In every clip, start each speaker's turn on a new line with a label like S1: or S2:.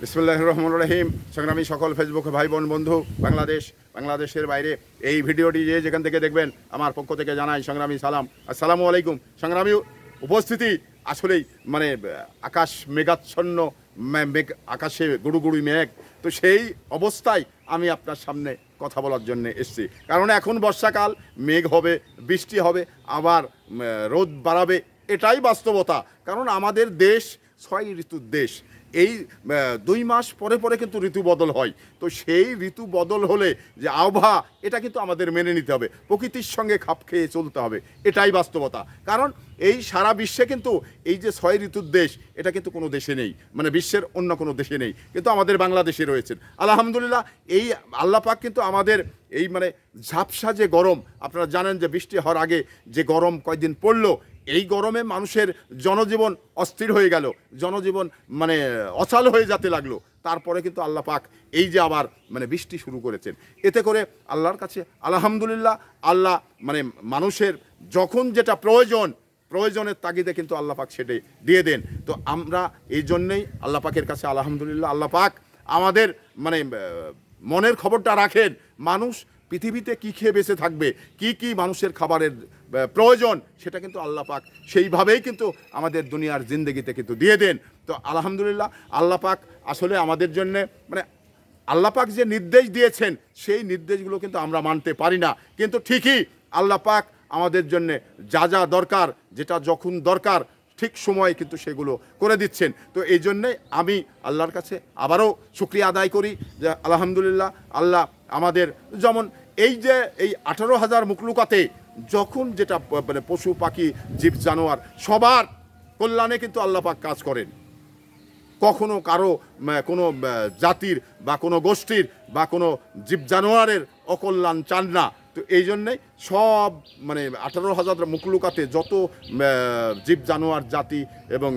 S1: বিসমুল্লাহ রহমান রহিম। সংগ্রামী সকল ফেসবুক ভাই বোন বন্ধু, বাংলাদেশ, বাংলাদেশের বাইরে। এই ভিডিওটি যে যেখান থেকে দেখবেন, আমার পক্ষ থেকে জানাই সংগ্রামী সালাম। আসসালামু আলাইকুম। সংগ্রামী উপস্থিতি আসলেই মানে আকাশ মেঘাচ্ছন্ন মেঘ, আকাশে গুড়ু গুড়ি মেঘ। তো সেই অবস্থায় আমি আপনার সামনে কথা বলার জন্য এসেছি। কারণ এখন বর্ষাকাল, মেঘ হবে, বৃষ্টি হবে, আবার রোদ বাড়াবে, এটাই বাস্তবতা। কারণ আমাদের দেশ ছয় ঋতুর দেশ। এই দুই মাস পরে পরে কিন্তু ঋতু বদল হয়। তো সেই ঋতু বদল হলে যে আবহাওয়া, এটা কিন্তু আমাদের মেনে নিতে হবে। প্রকৃতির সঙ্গে খাপ খেয়ে চলতে হবে। এটাই বাস্তবতা। কারণ এই সারা বিশ্বে কিন্তু এই যে ছয় ঋতুর দেশ, এটা কিন্তু কোনো দেশে নেই। মানে বিশ্বের অন্য কোনো দেশে নেই। কিন্তু আমাদের বাংলাদেশে রয়েছেন। আলহামদুলিল্লাহ, এই আল্লাহ পাক কিন্তু আমাদের এই মানে ঝাপসা যে গরম, আপনারা জানেন যে বৃষ্টি হওয়ার আগে যে গরম কয়দিন পড়ল এই গরমে মানুষের জনজীবন অস্থির হয়ে গেল, জনজীবন মানে অচল হয়ে যেতে লাগল। তারপরে কিন্তু আল্লাহ পাক এই যে আবার মানে বৃষ্টি শুরু করেছেন। এতে করে আল্লাহর কাছে আলহামদুলিল্লাহ, আল্লাহ মানে মানুষের যখন যেটা প্রয়োজন, প্রয়োজনের তাগিদে কিন্তু আল্লাহ পাক সেটাই দিয়ে দেন। তো আমরা এই জন্যেই আল্লাহ পাকের কাছে আলহামদুলিল্লাহ, আল্লাহ পাক আমাদের মানে মনের খবরটা রাখেন। মানুষ পৃথিবীতে কি খেয়ে বেঁচে থাকবে, কি কি মানুষের খাবারের প্রয়োজন, সেটা কিন্তু আল্লাহ পাক সেইভাবেই কিন্তু আমাদের দুনিয়ার জিন্দগিতে কিন্তু দিয়ে দেন। তো আলহামদুলিল্লাহ, আল্লাহ পাক আসলে আমাদের জন্যে মানে আল্লাহ পাক যে নির্দেশ দিয়েছেন, সেই নির্দেশগুলো কিন্তু আমরা মানতে পারি না। কিন্তু ঠিকই আল্লাহ পাক আমাদের জন্য যা যা দরকার, যেটা যখন দরকার, ঠিক সময়ে কিন্তু সেগুলো করে দিচ্ছেন। তো এই জন্যে আমি আল্লাহর কাছে আবারও শুক্রিয়া আদায় করি যে আলহামদুলিল্লাহ, আল্লাহ আমাদের, যেমন এই যে এই আঠারো হাজার মুকলুকাতে যখন যেটা মানে পশু, পাখি, জীব, জানোয়ার, সবার কল্যাণে কিন্তু আল্লাপাক কাজ করেন। কখনো কারও কোনো জাতির বা কোনো গোষ্ঠীর বা কোনো জীব জানোয়ারের অকল্যাণ চান না। তো এই জন্যে সব মানে আঠারো হাজার মুকলুকাতে যত জীব, জানোয়ার, জাতি এবং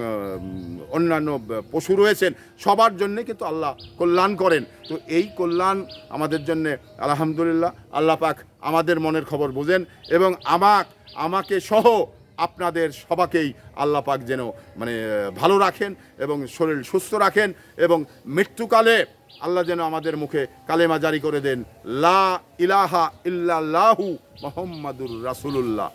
S1: অন্যান্য পশু রয়েছেন, সবার জন্যে কিন্তু আল্লাহ কল্যাণ করেন। তো এই কল্যাণ আমাদের জন্যে, আলহামদুলিল্লাহ, আল্লাহ পাক আমাদের মনের খবর বোঝেন এবং আমাক, আমাকে সহ আপনাদের সবাকেই আল্লাহ পাক যেন মানে ভালো রাখেন এবং শরীর সুস্থ রাখেন এবং মৃত্যুকালে আল্লাহ যেন আমাদের মুখে কালেমা জারি করে দেন, লা ইলাহা ইল্লাহু মোহাম্মদুর রাসূলুল্লাহ।